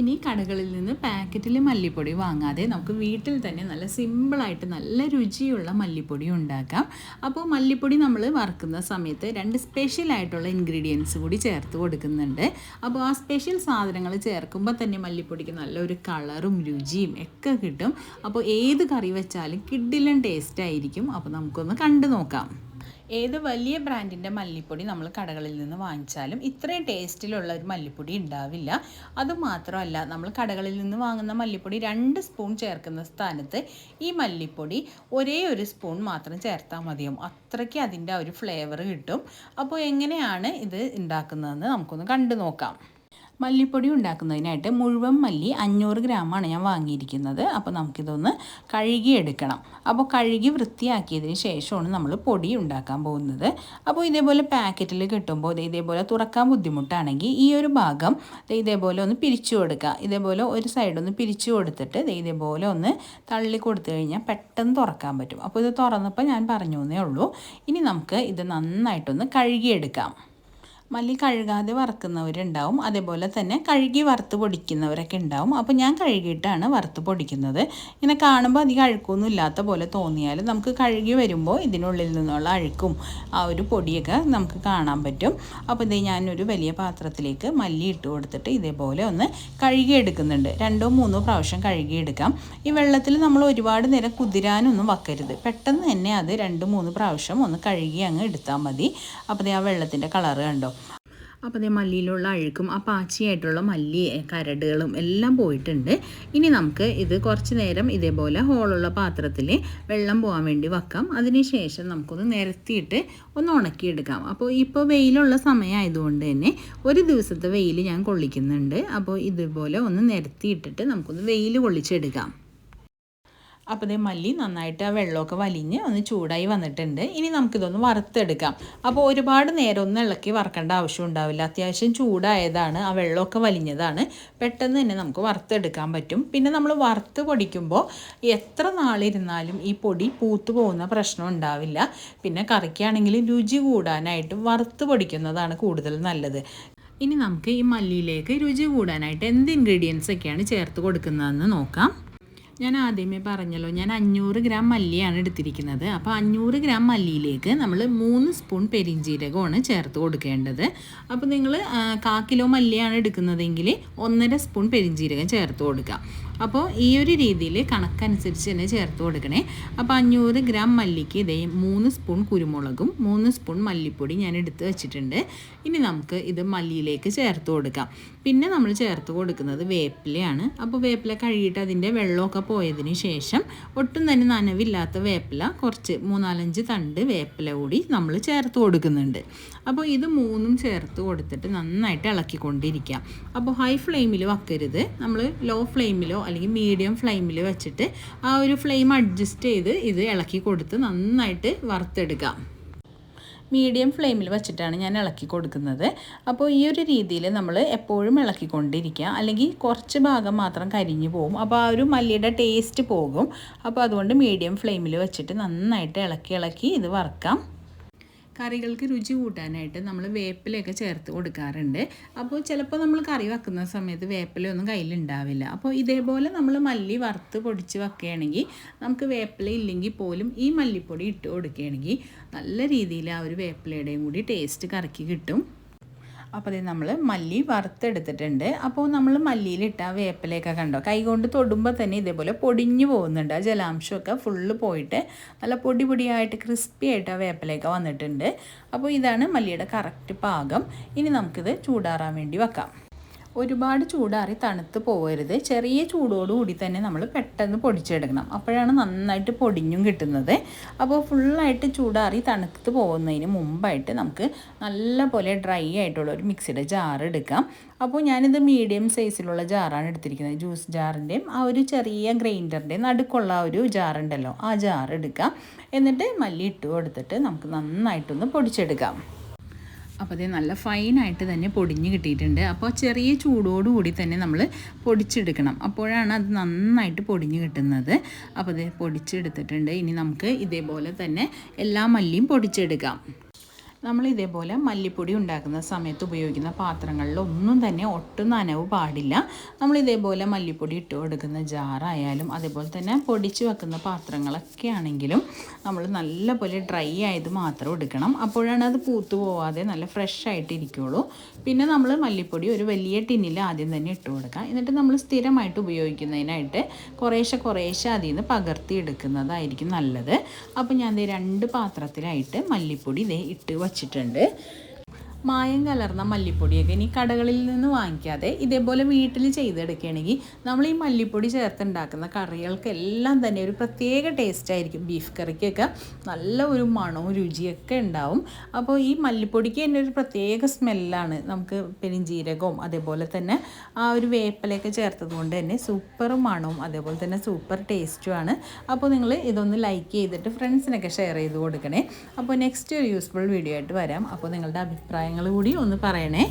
ഇനി കടകളിൽ നിന്ന് പാക്കറ്റിൽ മല്ലിപ്പൊടി വാങ്ങാതെ നമുക്ക് വീട്ടിൽ തന്നെ നല്ല സിമ്പിളായിട്ട് നല്ല രുചിയുള്ള മല്ലിപ്പൊടി ഉണ്ടാക്കാം. അപ്പോൾ മല്ലിപ്പൊടി നമ്മൾ വറുക്കുന്ന സമയത്ത് രണ്ട് സ്പെഷ്യൽ ആയിട്ടുള്ള ഇൻഗ്രീഡിയൻസ് കൂടി ചേർത്ത് കൊടുക്കുന്നുണ്ട്. അപ്പോൾ ആ സ്പെഷ്യൽ സാധനങ്ങൾ ചേർക്കുമ്പോൾ തന്നെ മല്ലിപ്പൊടിക്ക് നല്ലൊരു കളറും രുചിയും ഒക്കെ കിട്ടും. അപ്പോൾ ഏത് കറി വെച്ചാലും കിഡിലും ടേസ്റ്റ് ആയിരിക്കും. അപ്പോൾ നമുക്കൊന്ന് കണ്ടു നോക്കാം. ഏത് വലിയ ബ്രാൻഡിന്റെ മല്ലിപ്പൊടി നമ്മൾ കടകളിൽ നിന്ന് വാങ്ങിച്ചാലും ഇത്രയും ടേസ്റ്റിലുള്ള ഒരു മല്ലിപ്പൊടി ഉണ്ടാവില്ല. അതുമാത്രമല്ല നമ്മൾ കടകളിൽ നിന്ന് വാങ്ങുന്ന മല്ലിപ്പൊടി രണ്ട് സ്പൂൺ ചേർക്കുന്ന സ്ഥാനത്ത് ഈ മല്ലിപ്പൊടി ഒരേ ഒരു സ്പൂൺ മാത്രം ചേർത്താൽ മതിയാവും. അത്രയ്ക്ക് അതിന്റെ ഒരു ഫ്ലേവർ കിട്ടും. അപ്പോൾ എങ്ങനെയാണ് ഇത് ഉണ്ടാക്കുന്നതെന്ന് നമുക്കൊന്ന് കണ്ടു നോക്കാം. മല്ലിപ്പൊടി ഉണ്ടാക്കുന്നതിനായിട്ട് മുഴുവൻ മല്ലി അഞ്ഞൂറ് ഗ്രാമാണ് ഞാൻ വാങ്ങിയിരിക്കുന്നത്. അപ്പോൾ നമുക്കിതൊന്ന് കഴുകിയെടുക്കണം. അപ്പോൾ കഴുകി വൃത്തിയാക്കിയതിന് ശേഷമാണ് നമ്മൾ പൊടി ഉണ്ടാക്കാൻ പോകുന്നത്. അപ്പോൾ ഇതേപോലെ പാക്കറ്റിൽ കിട്ടുമ്പോൾ ഇതേപോലെ തുറക്കാൻ ബുദ്ധിമുട്ടാണെങ്കിൽ ഈ ഒരു ഭാഗം ഇതേപോലെ ഒന്ന് പിരിച്ചു കൊടുക്കുക. ഇതേപോലെ ഒരു സൈഡ് ഒന്ന് പിരിച്ചു കൊടുത്തിട്ട് ഇതേപോലെ ഒന്ന് തള്ളി കൊടുത്തു കഴിഞ്ഞാൽ പെട്ടെന്ന് തുറക്കാൻ പറ്റും. അപ്പോൾ ഇത് തുറന്നപ്പോൾ ഞാൻ പറഞ്ഞു എന്നേ ഉള്ളൂ. ഇനി നമുക്ക് ഇത് നന്നായിട്ടൊന്ന് കഴുകിയെടുക്കാം. മല്ലി കഴുകാതെ വറുക്കുന്നവരുണ്ടാവും. അതേപോലെ തന്നെ കഴുകി വറുത്ത് പൊടിക്കുന്നവരൊക്കെ ഉണ്ടാവും. അപ്പോൾ ഞാൻ കഴുകിയിട്ടാണ് വറുത്ത് പൊടിക്കുന്നത്. ഇങ്ങനെ കാണുമ്പോൾ അധികം അഴുക്കൊന്നും ഇല്ലാത്ത പോലെ തോന്നിയാലും നമുക്ക് കഴുകി വരുമ്പോൾ ഇതിനുള്ളിൽ നിന്നുള്ള അഴുക്കും ആ ഒരു പൊടിയൊക്കെ നമുക്ക് കാണാൻ പറ്റും. അപ്പോൾ ഇത് ഞാനൊരു വലിയ പാത്രത്തിലേക്ക് മല്ലി ഇട്ട് കൊടുത്തിട്ട് ഇതേപോലെ ഒന്ന് കഴുകിയെടുക്കുന്നുണ്ട്. രണ്ടോ മൂന്നോ പ്രാവശ്യം കഴുകിയെടുക്കാം. ഈ വെള്ളത്തിൽ നമ്മൾ ഒരുപാട് നേരം കുതിരാനൊന്നും വെക്കരുത്. പെട്ടെന്ന് തന്നെ അത് രണ്ട് മൂന്ന് പ്രാവശ്യം ഒന്ന് കഴുകി അങ്ങ് എടുത്താൽ മതി. അപ്പോൾ ആ വെള്ളത്തിന്റെ കളറ് കണ്ടോ? അപ്പോൾ അതേ മല്ലിയിലുള്ള അഴുക്കും ആ പാച്ചിയായിട്ടുള്ള മല്ലി കരടുകളും എല്ലാം പോയിട്ടുണ്ട്. ഇനി നമുക്ക് ഇത് കുറച്ച് നേരം ഇതേപോലെ ഹോളുള്ള പാത്രത്തിൽ വെള്ളം പോകാൻ വേണ്ടി വെക്കാം. അതിനുശേഷം നമുക്കൊന്ന് നിരത്തിയിട്ട് ഒന്ന് ഉണക്കിയെടുക്കാം. അപ്പോൾ ഇപ്പോൾ വെയിലുള്ള സമയമായതുകൊണ്ട് തന്നെ ഒരു ദിവസത്തെ വെയിൽ ഞാൻ കൊള്ളിക്കുന്നുണ്ട്. അപ്പോൾ ഇതുപോലെ ഒന്ന് നിരത്തിയിട്ടിട്ട് നമുക്കൊന്ന് വെയിൽ കൊള്ളിച്ചെടുക്കാം. അപ്പോൾ ഇതേ മല്ലി നന്നായിട്ട് ആ വെള്ളമൊക്കെ വലിഞ്ഞ് ഒന്ന് ചൂടായി വന്നിട്ടുണ്ട്. ഇനി നമുക്കിതൊന്ന് വറുത്തെടുക്കാം. അപ്പോൾ ഒരുപാട് നേരം ഒന്നും ഇളക്കി വറക്കേണ്ട ആവശ്യം ഉണ്ടാവില്ല. അത്യാവശ്യം ചൂടായതാണ് ആ വെള്ളമൊക്കെ വലിഞ്ഞതാണ്. പെട്ടെന്ന് തന്നെ നമുക്ക് വറുത്തെടുക്കാൻ പറ്റും. പിന്നെ നമ്മൾ വറുത്ത് പൊടിക്കുമ്പോൾ എത്ര നാളിരുന്നാലും ഈ പൊടി പൂത്തു പോകുന്ന പ്രശ്നം ഉണ്ടാവില്ല. പിന്നെ കറിക്കാണെങ്കിൽ രുചി കൂടാനായിട്ട് വറുത്ത് പൊടിക്കുന്നതാണ് കൂടുതൽ നല്ലത്. ഇനി നമുക്ക് ഈ മല്ലിയിലേക്ക് രുചി കൂടാനായിട്ട് എന്ത് ഇൻഗ്രീഡിയൻസ് ഒക്കെയാണ് ചേർത്ത് കൊടുക്കുന്നതെന്ന് നോക്കാം. ഞാൻ ആദ്യമേ പറഞ്ഞല്ലോ ഞാൻ അഞ്ഞൂറ് ഗ്രാം മല്ലിയാണ് എടുത്തിരിക്കുന്നത്. അപ്പോൾ അഞ്ഞൂറ് ഗ്രാം മല്ലിയിലേക്ക് നമ്മൾ മൂന്ന് സ്പൂൺ പെരിഞ്ജീരകമാണ് ചേർത്ത് കൊടുക്കേണ്ടത്. അപ്പോൾ നിങ്ങൾ കാ കിലോ മല്ലിയാണ് എടുക്കുന്നതെങ്കിൽ ഒന്നര സ്പൂൺ പെരിഞ്ജീരകം ചേർത്ത് കൊടുക്കുക. അപ്പോൾ ഈ ഒരു രീതിയിൽ കണക്കനുസരിച്ച് തന്നെ ചേർത്ത് കൊടുക്കണേ. അപ്പോൾ അഞ്ഞൂറ് ഗ്രാം മല്ലിക്ക് ഇതേ മൂന്ന് സ്പൂൺ കുരുമുളകും മൂന്ന് സ്പൂൺ മല്ലിപ്പൊടി ഞാൻ എടുത്ത് വെച്ചിട്ടുണ്ട്. ഇനി നമുക്ക് ഇത് മല്ലിയിലേക്ക് ചേർത്ത് കൊടുക്കാം. പിന്നെ നമ്മൾ ചേർത്ത് കൊടുക്കുന്നത് വേപ്പിലയാണ്. അപ്പോൾ വേപ്പില കഴുകിയിട്ട് അതിന്റെ വെള്ളമൊക്കെ പോയതിന് ശേഷം ഒട്ടും തന്നെ നനവില്ലാത്ത വേപ്പില കുറച്ച് മൂന്നാലഞ്ച് തണ്ട് വേപ്പില കൂടി നമ്മൾ ചേർത്ത് കൊടുക്കുന്നുണ്ട്. അപ്പോൾ ഇത് മൂന്നും ചേർത്ത് കൊടുത്തിട്ട് നന്നായിട്ട് ഇളക്കിക്കൊണ്ടിരിക്കാം. അപ്പോൾ ഹൈ ഫ്ലെയിമിൽ വെക്കരുത്. നമ്മൾ ലോ ഫ്ലെയിമിലോ അല്ലെങ്കിൽ മീഡിയം ഫ്ലെയിമിൽ വെച്ചിട്ട് ആ ഒരു ഫ്ലെയിം അഡ്ജസ്റ്റ് ചെയ്ത് ഇത് ഇളക്കി കൊടുത്ത് നന്നായിട്ട് വറുത്തെടുക്കാം. മീഡിയം ഫ്ലെയിമിൽ വെച്ചിട്ടാണ് ഞാൻ ഇളക്കി കൊടുക്കുന്നത്. അപ്പോൾ ഈ ഒരു രീതിയിൽ നമ്മൾ എപ്പോഴും ഇളക്കിക്കൊണ്ടിരിക്കുക. അല്ലെങ്കിൽ കുറച്ച് ഭാഗം മാത്രം കരിഞ്ഞു പോകും. അപ്പോൾ ആ ഒരു മല്ലിയുടെ ടേസ്റ്റ് പോകും. അപ്പോൾ അതുകൊണ്ട് മീഡിയം ഫ്ലെയിമിൽ വെച്ചിട്ട് നന്നായിട്ട് ഇളക്കി ഇളക്കി ഇത് വറുക്കാം. കറികൾക്ക് രുചി കൂട്ടാനായിട്ട് നമ്മൾ വേപ്പിലയൊക്കെ ചേർത്ത് കൊടുക്കാറുണ്ട്. അപ്പോൾ ചിലപ്പോൾ നമ്മൾ കറി വെക്കുന്ന സമയത്ത് വേപ്പിലയൊന്നും കയ്യിലുണ്ടാവില്ല. അപ്പോൾ ഇതേപോലെ നമ്മൾ മല്ലി വറുത്ത് പൊടിച്ച് വെക്കുകയാണെങ്കിൽ നമുക്ക് വേപ്പില ഇല്ലെങ്കിൽ പോലും ഈ മല്ലിപ്പൊടി ഇട്ട് കൊടുക്കുകയാണെങ്കിൽ നല്ല രീതിയിൽ ആ ഒരു വേപ്പിലയുടെയും കൂടി ടേസ്റ്റ് കറിക്ക് കിട്ടും. അപ്പോൾ ഇത് നമ്മൾ മല്ലി വറുത്തെടുത്തിട്ടുണ്ട്. അപ്പോൾ നമ്മൾ മല്ലിയിലിട്ട ആ വേപ്പിലയൊക്കെ കണ്ടോ? കൈകൊണ്ട് തൊടുമ്പോൾ തന്നെ ഇതേപോലെ പൊടിഞ്ഞു പോകുന്നുണ്ട്. ആ ജലാംശമൊക്കെ ഫുള്ള് പോയിട്ട് നല്ല പൊടി പൊടിയായിട്ട് ക്രിസ്പി ആയിട്ട് ആ വേപ്പിലയൊക്കെ വന്നിട്ടുണ്ട്. അപ്പോൾ ഇതാണ് മല്ലിയുടെ കറക്റ്റ് പാകം. ഇനി നമുക്കിത് ചൂടാറാൻ വേണ്ടി വെക്കാം. ഒരുപാട് ചൂടാറി തണുത്ത് പോകരുത് ചെറിയ ചൂടോടുകൂടി തന്നെ നമ്മൾ പെട്ടെന്ന് പൊടിച്ചെടുക്കണം. അപ്പോഴാണ് നന്നായിട്ട് പൊടിഞ്ഞും കിട്ടുന്നത്. അപ്പോൾ ഫുള്ളായിട്ട് ചൂടാറി തണുത്ത് പോകുന്നതിന് മുമ്പായിട്ട് നമുക്ക് നല്ല പോലെ ഡ്രൈ ആയിട്ടുള്ള ഒരു മിക്സിയുടെ ജാർ എടുക്കാം. അപ്പോൾ ഞാനിത് മീഡിയം സൈസിലുള്ള ജാറാണ് എടുത്തിരിക്കുന്നത്. ജ്യൂസ് ജാറിന്റെയും ആ ഒരു ചെറിയ ഗ്രൈൻഡറിന്റെയും നടുക്കുള്ള ഒരു ജാറുണ്ടല്ലോ ആ ജാർ എടുക്കാം. എന്നിട്ട് മല്ലി ഇട്ട് കൊടുത്തിട്ട് നമുക്ക് നന്നായിട്ടൊന്ന് പൊടിച്ചെടുക്കാം. അപ്പോൾ അതേ നല്ല ഫൈനായിട്ട് തന്നെ പൊടിഞ്ഞ് കിട്ടിയിട്ടുണ്ട്. അപ്പോൾ ചെറിയ ചൂടോടുകൂടി തന്നെ നമ്മൾ പൊടിച്ചെടുക്കണം. അപ്പോഴാണ് അത് നന്നായിട്ട് പൊടിഞ്ഞ് കിട്ടുന്നത്. അപ്പോൾ അത് പൊടിച്ചെടുത്തിട്ടുണ്ട്. ഇനി നമുക്ക് ഇതേപോലെ തന്നെ എല്ലാ മല്ലിയും പൊടിച്ചെടുക്കാം. നമ്മൾ ഇതേപോലെ മല്ലിപ്പൊടി ഉണ്ടാക്കുന്ന സമയത്ത് ഉപയോഗിക്കുന്ന പാത്രങ്ങളിൽ ഒന്നും തന്നെ ഒട്ടും നനവ് പാടില്ല. നമ്മൾ ഇതേപോലെ മല്ലിപ്പൊടി ഇട്ട് കൊടുക്കുന്ന ജാറായാലും അതേപോലെ തന്നെ പൊടിച്ച് വെക്കുന്ന പാത്രങ്ങളൊക്കെ ആണെങ്കിലും നമ്മൾ നല്ലപോലെ ഡ്രൈ ആയത് മാത്രം എടുക്കണം. അപ്പോഴാണ് അത് പൂത്തു പോവാതെ നല്ല ഫ്രഷ് ആയിട്ട് പിന്നെ നമ്മൾ മല്ലിപ്പൊടി ഒരു വലിയ ടിന്നിൽ ആദ്യം തന്നെ ഇട്ട് കൊടുക്കാം എന്നിട്ട് നമ്മൾ സ്ഥിരമായിട്ട് ഉപയോഗിക്കുന്നതിനായിട്ട് കുറേശ്ശെ കുറേശ്ശെ അതിൽ നിന്ന് പകർത്തി എടുക്കുന്നതായിരിക്കും നല്ലത്. അപ്പോൾ ഞാൻ രണ്ട് പാത്രത്തിലായിട്ട് മല്ലിപ്പൊടി ഇതേ ഇട്ട് വച്ചിട്ടുണ്ട്. മായം കലർന്ന മല്ലിപ്പൊടിയൊക്കെ ഇനി കടകളിൽ നിന്ന് വാങ്ങിക്കാതെ ഇതേപോലെ വീട്ടിൽ ചെയ്തെടുക്കുകയാണെങ്കിൽ നമ്മൾ ഈ മല്ലിപ്പൊടി ചേർത്തുണ്ടാക്കുന്ന കറികൾക്കെല്ലാം തന്നെ ഒരു പ്രത്യേക ടേസ്റ്റ് ആയിരിക്കും. ബീഫ് കറിക്കൊക്കെ നല്ല ഒരു മണവും രുചിയൊക്കെ ഉണ്ടാവും. അപ്പോൾ ഈ മല്ലിപ്പൊടിക്ക് തന്നെ ഒരു പ്രത്യേക സ്മെല്ലാണ് നമുക്ക് പെരിഞ്ചീരകവും അതേപോലെ തന്നെ ആ ഒരു വേപ്പിലയൊക്കെ ചേർത്തത് കൊണ്ട് തന്നെ സൂപ്പർ മണവും അതേപോലെ തന്നെ സൂപ്പർ ടേസ്റ്റുമാണ് അപ്പോൾ നിങ്ങൾ ഇതൊന്ന് ലൈക്ക് ചെയ്തിട്ട് ഫ്രണ്ട്സിനൊക്കെ ഷെയർ ചെയ്ത് കൊടുക്കണേ. അപ്പോൾ നെക്സ്റ്റ് ഒരു യൂസ്ഫുൾ വീഡിയോ ആയിട്ട് വരാം. അപ്പോൾ നിങ്ങളുടെ അഭിപ്രായങ്ങൾ കൂടി ഒന്ന് പറയണേ.